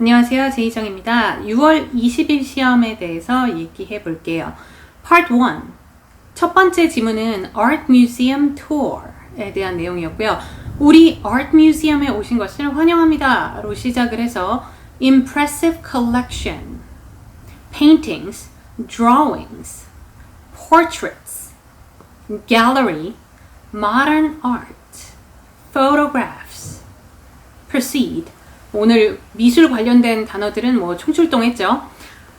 안녕하세요. 제이정입니다. 6월 20일 시험에 대해서 얘기해 볼게요. Part 1. 첫 번째 지문은 Art Museum Tour에 대한 내용이었고요. 우리 Art Museum에 오신 것을 환영합니다. 로 시작을 해서 Impressive Collection, Paintings, Drawings, Portraits, Gallery, Modern Art, Photographs, Proceed, 오늘 미술 관련된 단어들은 뭐 총출동했죠.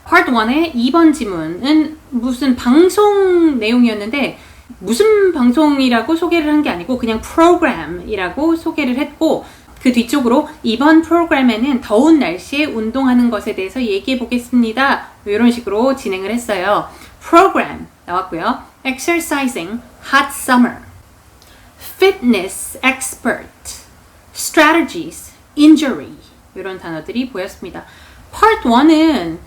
Part 1의 2번 지문은 무슨 방송 내용이었는데 무슨 방송이라고 소개를 한 게 아니고 그냥 프로그램이라고 소개를 했고 그 뒤쪽으로 이번 프로그램에는 더운 날씨에 운동하는 것에 대해서 얘기해 보겠습니다. 이런 식으로 진행을 했어요. 프로그램 나왔고요. Exercising hot summer. Fitness expert. Strategies injury 이런 단어들이 보였습니다. Part 1은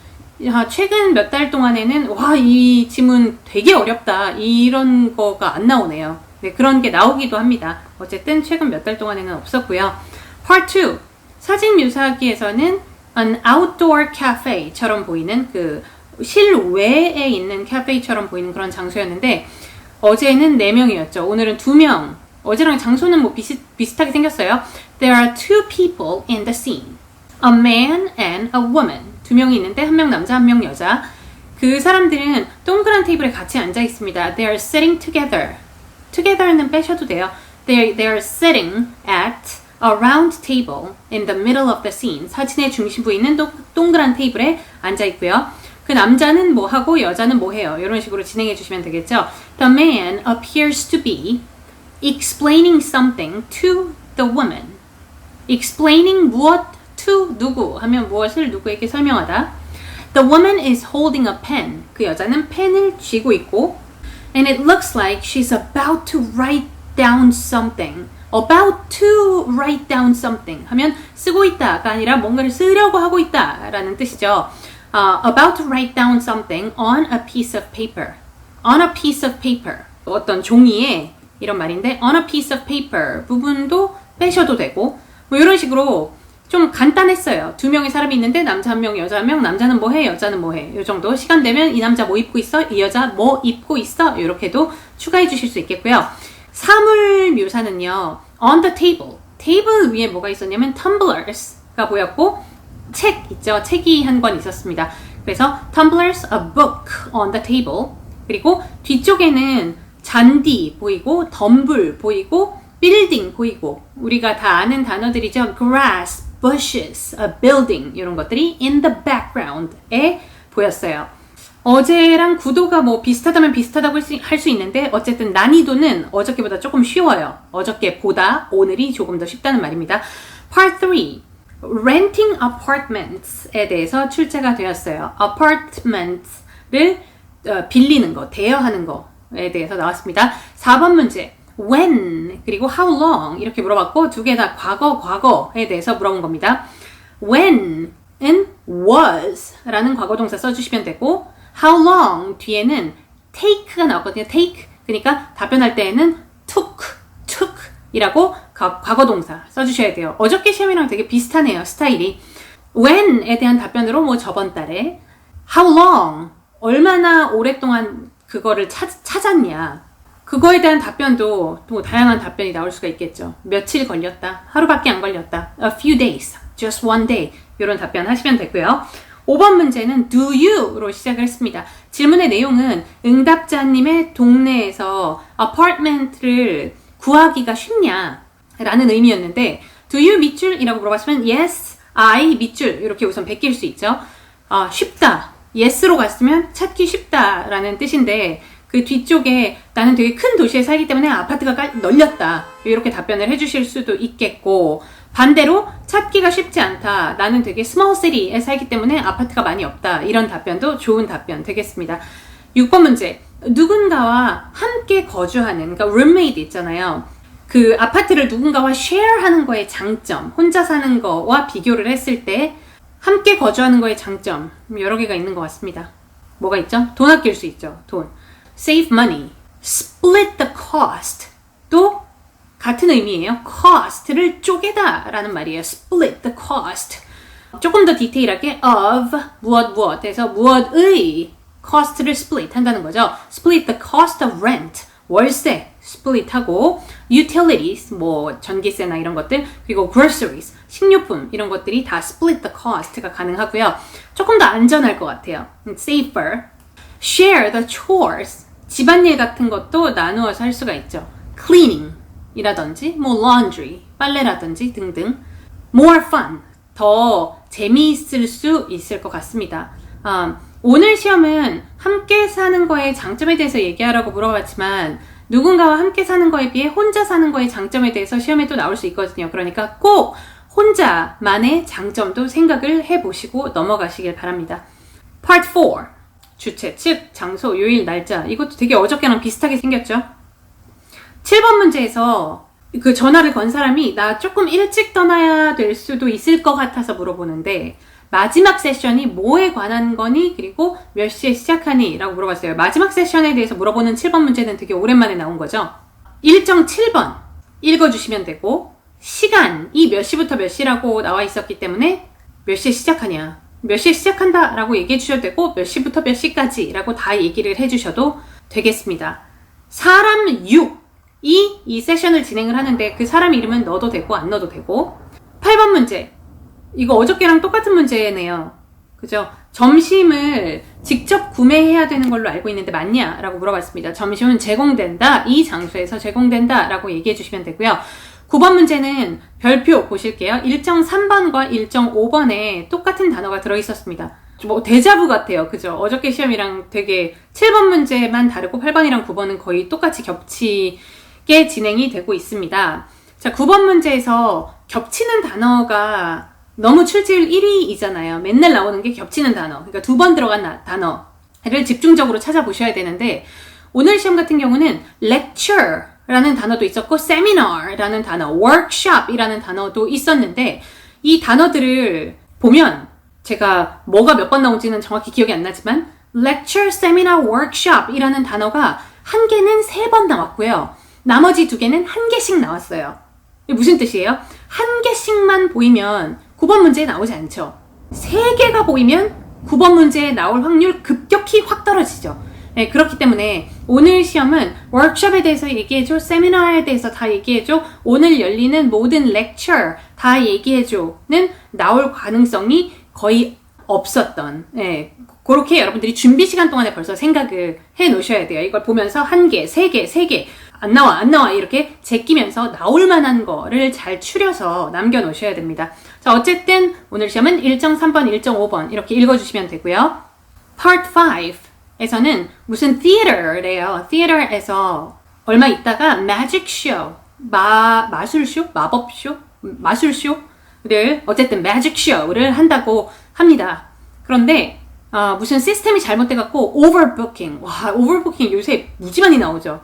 최근 몇 달 동안에는 와 이 지문 되게 어렵다 이런 거가 안 나오네요. 네, 그런 게 나오기도 합니다. 어쨌든 최근 몇 달 동안에는 없었고요. Part 2 사진 묘사하기에서는 an outdoor cafe처럼 보이는 그 실외에 있는 카페처럼 보이는 그런 장소였는데 어제는 4명이었죠. 오늘은 2명. 어제랑 장소는 뭐 비슷, 비슷하게 생겼어요. There are two people in the scene. A man and a woman. 두 명이 있는데 한 명 남자, 한 명 여자. 그 사람들은 동그란 테이블에 같이 앉아 있습니다. They are sitting together. together는 빼셔도 돼요. They, they are sitting at a round table in the middle of the scene. 사진의 중심부에 있는 동, 동그란 테이블에 앉아 있고요. 그 남자는 뭐 하고 여자는 뭐 해요. 이런 식으로 진행해 주시면 되겠죠. The man appears to be explaining something to the woman. explaining 무엇 to 누구 하면 무엇을 누구에게 설명하다. The woman is holding a pen. 그 여자는 펜을 쥐고 있고 and it looks like she's about to write down something. about to write down something 하면 쓰고 있다가 아니라 뭔가를 쓰려고 하고 있다라는 뜻이죠. Uh, about to write down something on a piece of paper. on a piece of paper. 어떤 종이에 이런 말인데 on a piece of paper 부분도 빼셔도 되고 뭐 이런 식으로 좀 간단했어요. 두 명의 사람이 있는데 남자 한 명, 여자 한 명, 남자는 뭐 해, 여자는 뭐 해. 이 정도 시간 되면 이 남자 뭐 입고 있어, 이 여자 뭐 입고 있어. 이렇게도 추가해 주실 수 있겠고요. 사물 묘사는요. on the table. 테이블 위에 뭐가 있었냐면 tumblrs가 보였고 책 있죠. 책이 한 권 있었습니다. 그래서 tumblers, a book on the table. 그리고 뒤쪽에는 잔디 보이고 덤불 보이고 빌딩 보이고 우리가 다 아는 단어들이죠. grass, bushes, a building 이런 것들이 in the background에 보였어요. 어제랑 구도가 뭐 비슷하다면 비슷하다고 할 수 있는데 어쨌든 난이도는 어저께보다 조금 쉬워요. 어저께보다 오늘이 조금 더 쉽다는 말입니다. Part 3 Renting apartments에 대해서 출제가 되었어요. apartments를 어, 빌리는 거, 대여하는 거에 대해서 나왔습니다. 4번 문제 when 그리고 how long 이렇게 물어봤고 두 개 다 과거 과거에 대해서 물어본 겁니다. when은 was 라는 과거 동사 써주시면 되고 how long 뒤에는 take가 나왔거든요. take 그러니까 답변할 때에는 took took 이라고 과거 동사 써주셔야 돼요. 어저께 시험이랑 되게 비슷하네요. 스타일이 when에 대한 답변으로 뭐 저번 달에 how long 얼마나 오랫동안 그거를 찾, 찾았냐 그거에 대한 답변도 또 다양한 답변이 나올 수가 있겠죠. 며칠 걸렸다. 하루밖에 안 걸렸다. A few days. Just one day. 이런 답변 하시면 되고요. 5번 문제는 do you로 시작을 했습니다. 질문의 내용은 응답자님의 동네에서 아파트먼트를 구하기가 쉽냐 라는 의미였는데 do you 밑줄 이라고 물어봤으면 yes, I 밑줄 이렇게 우선 베낄 수 있죠. 아, 쉽다. yes로 갔으면 찾기 쉽다라는 뜻인데 그 뒤쪽에 나는 되게 큰 도시에 살기 때문에 아파트가 널렸다. 이렇게 답변을 해주실 수도 있겠고, 반대로 찾기가 쉽지 않다. 나는 되게 스몰 시리에 살기 때문에 아파트가 많이 없다. 이런 답변도 좋은 답변 되겠습니다. 6번 문제. 누군가와 함께 거주하는, 그러니까 룸메이트 있잖아요. 그 아파트를 누군가와 share 하는 거의 장점, 혼자 사는 거와 비교를 했을 때 함께 거주하는 거의 장점, 여러 개가 있는 것 같습니다. 뭐가 있죠? 돈 아낄 수 있죠. 돈. Save money, split the cost 또 같은 의미예요. cost를 쪼개다 라는 말이에요. split the cost. 조금 더 디테일하게 of 무엇 무엇에서 무엇의 cost를 split 한다는 거죠. split the cost of rent 월세 split 하고 utilities 뭐 전기세나 이런 것들 그리고 groceries 식료품 이런 것들이 다 split the cost가 가능하고요. 조금 더 안전할 것 같아요. safer share the chores 집안일 같은 것도 나누어서 할 수가 있죠. cleaning 이라든지 뭐 laundry 빨래라든지 등등 more fun 더 재미있을 수 있을 것 같습니다. 음, 오늘 시험은 함께 사는 거의 장점에 대해서 얘기하라고 물어봤지만 누군가와 함께 사는 거에 비해 혼자 사는 거의 장점에 대해서 시험에 또 나올 수 있거든요. 그러니까 꼭 혼자만의 장점도 생각을 해보시고 넘어가시길 바랍니다. Part 4 주체, 즉 장소, 요일, 날짜 이것도 되게 어저께랑 비슷하게 생겼죠? 7번 문제에서 그 전화를 건 사람이 나 조금 일찍 떠나야 될 수도 있을 것 같아서 물어보는데 마지막 세션이 뭐에 관한 거니? 그리고 몇 시에 시작하니? 라고 물어봤어요. 마지막 세션에 대해서 물어보는 7번 문제는 되게 오랜만에 나온 거죠. 일정 7번 읽어주시면 되고 시간이 몇 시부터 몇 시라고 나와 있었기 때문에 몇 시에 시작하냐? 몇 시에 시작한다 라고 얘기해 주셔도 되고 몇 시부터 몇 시까지 라고 다 얘기를 해 주셔도 되겠습니다. 사람 6 이, 이 세션을 진행을 하는데 그 사람 이름은 넣어도 되고 안 넣어도 되고 8번 문제 이거 어저께랑 똑같은 문제네요 그죠? 점심을 직접 구매해야 되는 걸로 알고 있는데 맞냐? 라고 물어봤습니다 점심은 제공된다 이 장소에서 제공된다 라고 얘기해 주시면 되고요 9번 문제는 별표 보실게요 1.3번과 1.5번에 똑같은 단어가 들어있었습니다 뭐 대자부 같아요. 그죠? 어저께 시험이랑 되게 7번 문제만 다르고 8번이랑 9번은 거의 똑같이 겹치 게 진행이 되고 있습니다. 자, 9번 문제에서 겹치는 단어가 너무 출제율 1위이잖아요. 맨날 나오는 게 겹치는 단어. 그러니까 두 번 들어간 나, 단어를 집중적으로 찾아보셔야 되는데 오늘 시험 같은 경우는 lecture 라는 단어도 있었고 seminar 라는 단어, workshop 이라는 단어도 있었는데 이 단어들을 보면 제가 뭐가 몇 번 나온지는 정확히 기억이 안 나지만 lecture, seminar, workshop 이라는 단어가 한 개는 세 번 나왔고요. 나머지 두 개는 한 개씩 나왔어요. 무슨 뜻이에요? 한 개씩만 보이면 9번 문제에 나오지 않죠. 세 개가 보이면 9번 문제에 나올 확률 급격히 확 떨어지죠. 네, 그렇기 때문에 오늘 시험은 워크숍에 대해서 얘기해줘, 세미나에 대해서 다 얘기해줘, 오늘 열리는 모든 렉처 다 얘기해줘는 나올 가능성이 거의 없었던, 네, 그렇게 여러분들이 준비 시간 동안에 벌써 생각을 해 놓으셔야 돼요. 이걸 보면서 한 개, 세 개, 세 개, 안 나와, 안 나와. 이렇게 제끼면서 나올 만한 거를 잘 추려서 남겨 놓으셔야 됩니다. 자, 어쨌든 오늘 시험은 1.3번, 1.5번 이렇게 읽어주시면 되고요. Part 5 에서는 무슨 theater래요. theater에서 얼마 있다가 magic show, 마, 마술쇼? 마법쇼? 마술쇼를 어쨌든 magic show를 한다고 합니다. 그런데 어, 무슨 시스템이 잘못돼갖고 overbooking. 와, overbooking 요새 무지 많이 나오죠.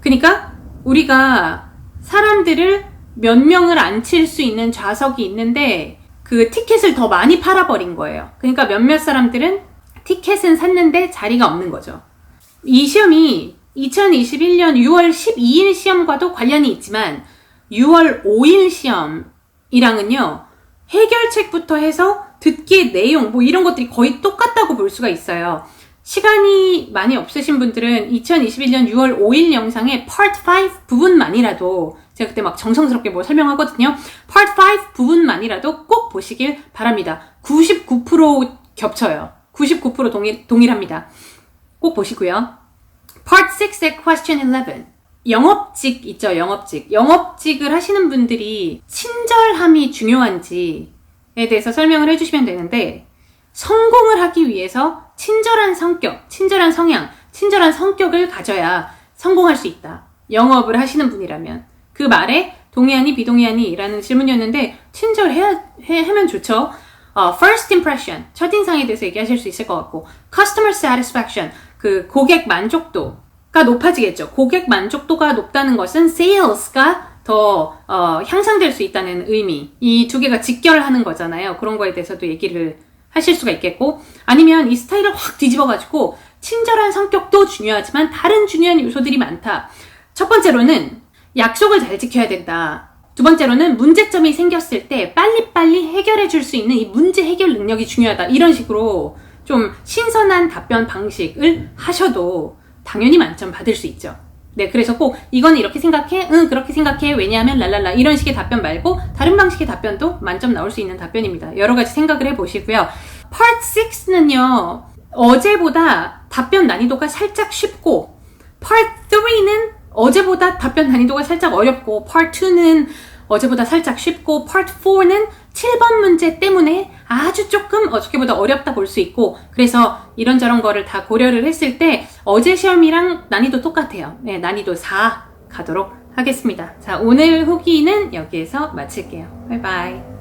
그러니까 우리가 사람들을 몇 명을 앉힐 수 있는 좌석이 있는데 그 티켓을 더 많이 팔아버린 거예요. 그러니까 몇몇 사람들은 티켓은 샀는데 자리가 없는 거죠. 이 시험이 2021년 6월 12일 시험과도 관련이 있지만 6월 5일 시험이랑은요, 해결책부터 해서 듣기 내용, 뭐 이런 것들이 거의 똑같다고 볼 수가 있어요. 시간이 많이 없으신 분들은 2021년 6월 5일 영상의 Part 5 부분만이라도 제가 그때 막 정성스럽게 뭐 설명하거든요. Part 5 부분만이라도 꼭 보시길 바랍니다. 99% 겹쳐요. 99% 동일, 동일합니다. 꼭 보시고요. Part 6의 Question 11. 영업직 있죠, 영업직. 영업직을 하시는 분들이 친절함이 중요한지에 대해서 설명을 해주시면 되는데, 성공을 하기 위해서 친절한 성격, 친절한 성향, 친절한 성격을 가져야 성공할 수 있다. 영업을 하시는 분이라면. 그 말에 동의하니 비동의하니 라는 질문이었는데 친절해야 해, 하면 좋죠. 어, first impression, 첫인상에 대해서 얘기하실 수 있을 것 같고 customer satisfaction, 그 고객 만족도가 높아지겠죠. 고객 만족도가 높다는 것은 sales가 더 어, 향상될 수 있다는 의미. 이 두 개가 직결하는 거잖아요. 그런 거에 대해서도 얘기를 하실 수가 있겠고 아니면 이 스타일을 확 뒤집어가지고 친절한 성격도 중요하지만 다른 중요한 요소들이 많다. 첫 번째로는 약속을 잘 지켜야 된다. 두 번째로는 문제점이 생겼을 때 빨리빨리 해결해 줄 수 있는 이 문제 해결 능력이 중요하다. 이런 식으로 좀 신선한 답변 방식을 하셔도 당연히 만점 받을 수 있죠. 네, 그래서 꼭 이건 이렇게 생각해, 응, 그렇게 생각해, 왜냐하면 랄랄라 이런 식의 답변 말고 다른 방식의 답변도 만점 나올 수 있는 답변입니다. 여러 가지 생각을 해보시고요. Part 6는요, 어제보다 답변 난이도가 살짝 쉽고, Part 3는 어제보다 답변 난이도가 살짝 어렵고, Part 2는 어제보다 살짝 쉽고, Part 4는 7번 문제 때문에 아주 조금 어저께보다 어렵다 볼 수 있고, 그래서 이런저런 거를 다 고려를 했을 때 어제 시험이랑 난이도 똑같아요. 네, 난이도 4 가도록 하겠습니다. 자, 오늘 후기는 여기에서 마칠게요. 바이바이.